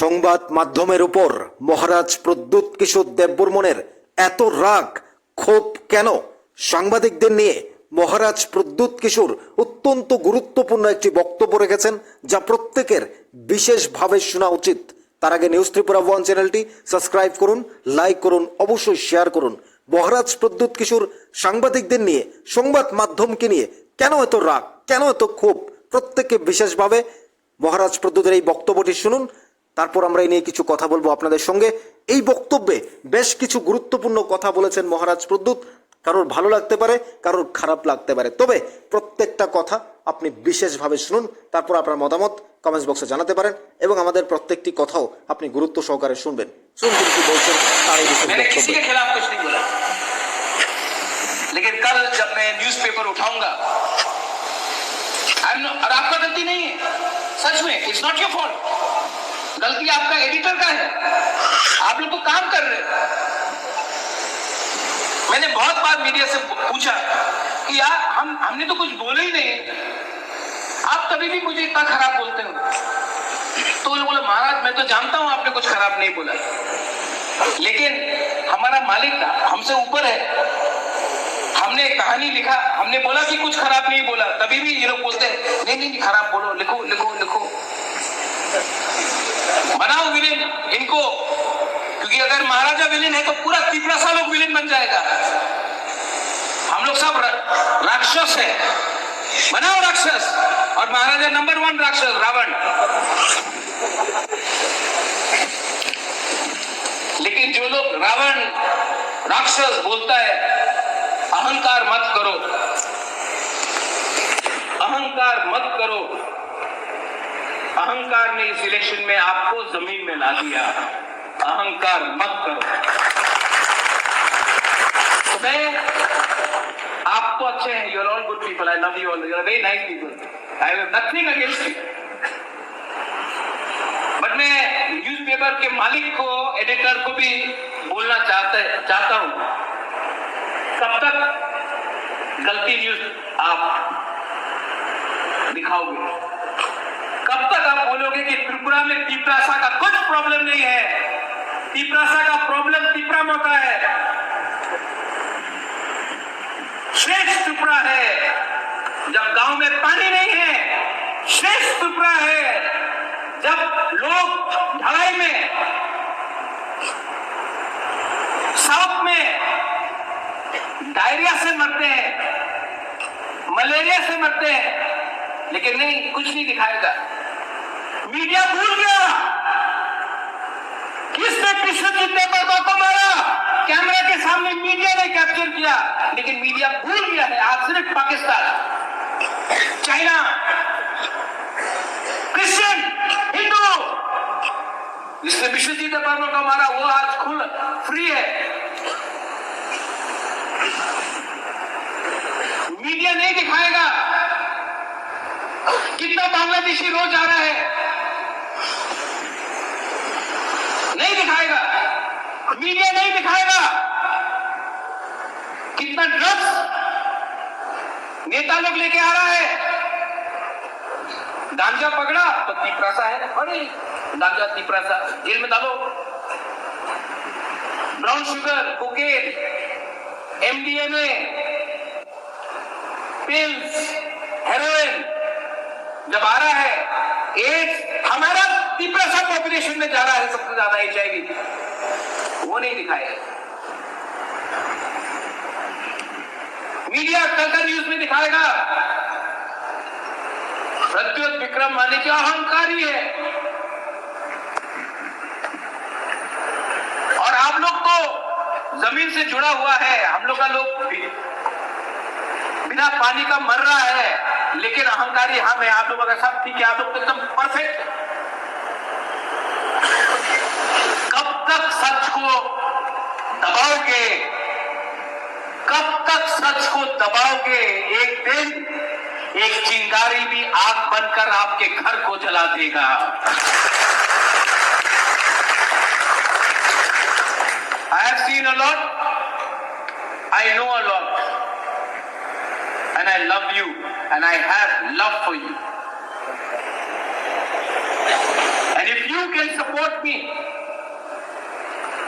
সংবাদ মাধ্যমের উপর মহারাজ প্রদ্যুৎ কিশোর দেববর্মনের এত রাগ, ক্ষোভ কেন? সাংবাদিকদের নিয়ে মহারাজ প্রদ্যুৎ কিশোর অত্যন্ত গুরুত্বপূর্ণ একটি বক্তব্য রেখেছেন, যা প্রত্যেকের বিশেষভাবে শোনা উচিত। তার আগে নিউজ ত্রিপুরা ওয়ান চ্যানেলটি সাবস্ক্রাইব করুন, লাইক করুন, অবশ্যই শেয়ার করুন। মহারাজ প্রদ্যুৎ কিশোর সাংবাদিকদের নিয়ে সংবাদ মাধ্যমকে নিয়ে কেন এত রাগ, কেন এত ক্ষোভ? প্রত্যেককে বিশেষভাবে মহারাজ প্রদ্যুতের এই বক্তব্যটি শুনুন। তারপর আমরা এই নিয়ে কিছু কথা বলবো আপনাদের সঙ্গে এই বক্তব্যে বেশ কিছু গুরুত্বপূর্ণ কথা বলেছেন মহারাজ প্রদ্যুৎ কারোর ভালো লাগতে পারে কারোর খারাপ লাগতে পারে তবে প্রত্যেকটা কথা আপনি বিশেষভাবে শুনুন তারপর আপনার মতামত কমেন্টস বক্সে জানাতে পারেন এবং আমাদের প্রত্যেকটি কথাও আপনি গুরুত্ব সহকারে শুনবেন শুনুন তিনি কি বলছেন তার এই বিশেষ मैंने किसी বক্তব্য के खिलाफ कुछ नहीं बोला लेकिन कल जब मैं न्यूज़पेपर उठाऊंगा I'm not- और आपका गलती नहीं है सच में इट्स नॉट योर फॉल्ट गलती आपका एडिटर का है। आप लोग को काम कर रहे मैंने बहुत बार मीडिया से पूछा कि यार हम हमने तो कुछ बोला ही नहीं। आप कभी भी मुझे इतना खराब बोलते हो? तो लोग बोले महाराज मैं तो जानता हूँ आपने कुछ खराब नहीं बोला। लेकिन हमारा मालिक हमसे ऊपर है। हमने कहानी लिखा हमने बोला कि कुछ खराब नहीं बोला। तभी भी ये लोग बोलते हैं नहीं नहीं, खराब बोलो लिखो लिखो लिखो। बनाओ विलेन इनको, क्योंकि अगर महाराजा विलेन है तो पूरा तिपरा सा लोग विलेन बन जाएगा। हम लोग सब राक्षस है। बनाओ राक्षस। और महाराजा नंबर वन राक्षस, रावण। लेकिन जो लोग रावण, राक्षस बोलता है, अहंकार मत करो। अहंकार मत करो। अहंकार ने इस इलेक्शन में आपको ज़मीन में ला दिया। अहंकार मत करो। तो मैं आप तो अच्छे हैं you're all good people I love you all very nice people I have nothing against you but मैं न्यूज़पेपर के मालिक को एडिटर को भी बोलना चाहते, चाहता हूँ। कब तक गलती न्यूज़ आप दिखाओगे? तक आप बोलोगे कि त्रिपुरा में तिपरासा का कुछ प्रॉब्लम नहीं है। तिपरासा का प्रॉब्लम तिपरा का है। श्रेष्ठ त्रिपुरा है। जब गाँव में पानी नहीं है, श्रेष्ठ त्रिपुरा है। जब लोग ढलाई में, साउथ में डायरिया से मरते हैं, मलेरिया से मरते हैं, लेकिन नहीं, कुछ नहीं दिखाएगा। मीडिया भूल गया। किसने विश्वजीत नेपरवा को मारा? कैमरा के सामने मीडिया ने कैप्चर किया। लेकिन मीडिया भूल गया है, आज सिर्फ़ पाकिस्तान। चाइना। क्रिश्चियन, हिंदू। जिसने विश्वजीत नेपरवा को मारा, वो आज खुल फ्री है। मीडिया नहीं दिखाएगा। कितना बांग्लादेशी रोज आ रहा है। नहीं दिखाएगा। मीडिया नहीं दिखाएगा। कितना ड्रग्स नेता लोग लेके आ रहा है। गांजा पकड़ा तो तीपरासा है। अरे गांजा तीपरासा, जेल में डालो। Brown sugar cocaine MDMA pills heroin जब आ रहा है एड्स हमारा तिपरासा पॉपुलेशन में जा रहा है, सबसे ज़्यादा एचआईवी वो नहीं दिखाएगा मीडिया कल का न्यूज़ में दिखाएगा। प्रद्योत विक्रम माने की अहंकारी है। और आप लोग तो ज़मीन से जुड़ा हुआ है। हम लोग का लोग बिना पानी का मर रहा है, लेकिन अहंकारी हम है आप लोग अगर सब ठीक है, आप लोग तो एकदम परफेक्ट तक सच को दबाओगे? कब तक सच को दबाओगे? एक दिन एक चिंगारी भी आग बनकर आपके घर को जला देगा। I have seen a lot I know a lot and I love you. And I have love for you. And if you can support support me,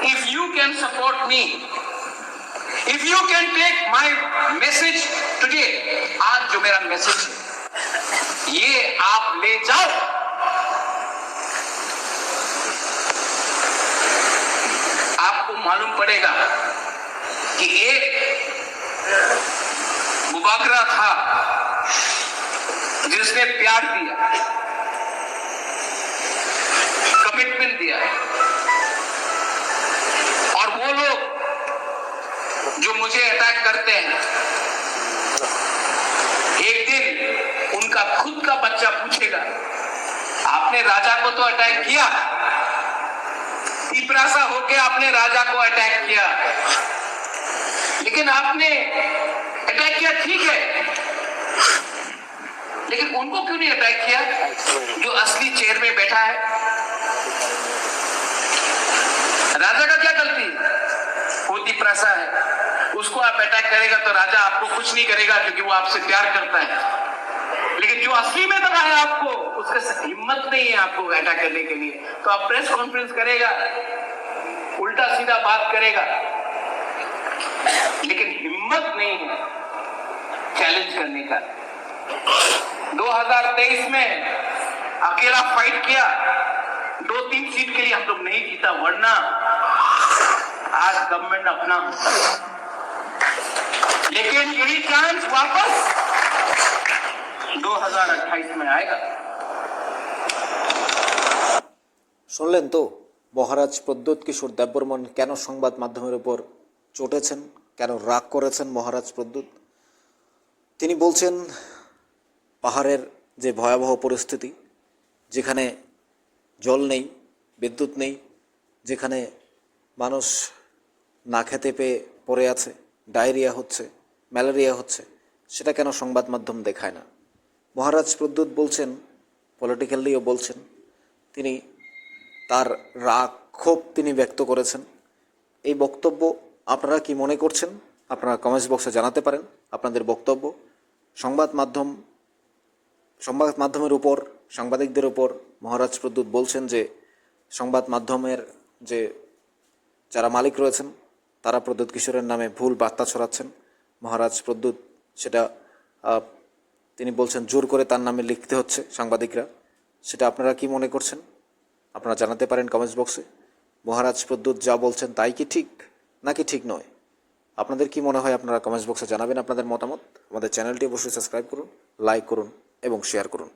if you can support me, if you can take my message today, आज जो मेरा message है ये आप ले जाओ आपको मालूम पड़ेगा कि एक मुबागरा था जिसने प्यार दिया आपने राजा को तो अटैक किया। पिपरासा होके आपने राजा को अटैक किया। लेकिन आपने अटैक किया, ठीक है। लेकिन उनको क्यों नहीं अटैक किया? जो असली चेयर में बैठा है। राजा का क्या गलती? है? वो दिप्रसा है। उसको आप अटैक करेगा तो राजा आपको कुछ नहीं करेगा क्योंकि वो आपसे प्यार करता है। लेकिन जो असली में दबा है आपको उसके हिम्मत नहीं है आपको अटैक करने के लिए। तो आप प्रेस कॉन्फ्रेंस करेगा, उल्टा सीधा बात करेगा। लेकिन हिम्मत नहीं है चैलेंज करने का। 2023 में अकेला फाइट किया। दो तीन सीट के लिए हम लोग नहीं जीता, वरना आज गवर्नमेंट अपना लेकिन यही चांस वापस 2028 में आएगा শুনলেন তো মহারাজ প্রদ্যোৎ কিশোর দেববর্মন কেন সংবাদ মাধ্যমের উপর চটেছেন কেন রাগ করেছেন মহারাজ প্রদ্যোৎ তিনি বলছেন পাহাড়ের যে ভয়াবহ পরিস্থিতি যেখানে জল নেই বিদ্যুৎ নেই যেখানে মানুষ না খেতে পেয়ে পড়ে আছে ডায়রিয়া হচ্ছে ম্যালেরিয়া হচ্ছে সেটা কেন সংবাদ মাধ্যম দেখায় না মহারাজ প্রদ্যুৎ বলছেন পলিটিক্যালিও বলছেন, তিনি তার রাগ ক্ষোভ তিনি ব্যক্ত করেছেন। এই বক্তব্য আপনারা কি মনে করছেন? আপনারা কমেন্টস বক্সে জানাতে পারেন। আপনাদের বক্তব্য সংবাদ মাধ্যম, সংবাদ মাধ্যমের উপর, সাংবাদিকদের উপর মহারাজ প্রদ্যুৎ বলছেন যে, সংবাদ মাধ্যমের যে যারা মালিক রয়েছেন, তারা প্রদ্যুৎ কিশোরের নামে ভুল বার্তা ছড়াচ্ছেন। মহারাজ প্রদ্যুৎ সেটা তিনি বলছেন, জোর করে তার নামে লিখতে হচ্ছে সাংবাদিকরা। সেটা আপনারা কি মনে করছেন? আপনারা জানাতে পারেন কমেন্টস বক্সে। মহারাজ প্রদ্যুৎ যা বলছেন তাই কি ঠিক, নাকি ঠিক নয়? আপনাদের কি মনে হয় আপনারা কমেন্টস বক্সে জানাবেন আপনাদের মতামত? আমাদের চ্যানেলটি অবশ্যই সাবস্ক্রাইব করুন, লাইক করুন এবং শেয়ার করুন।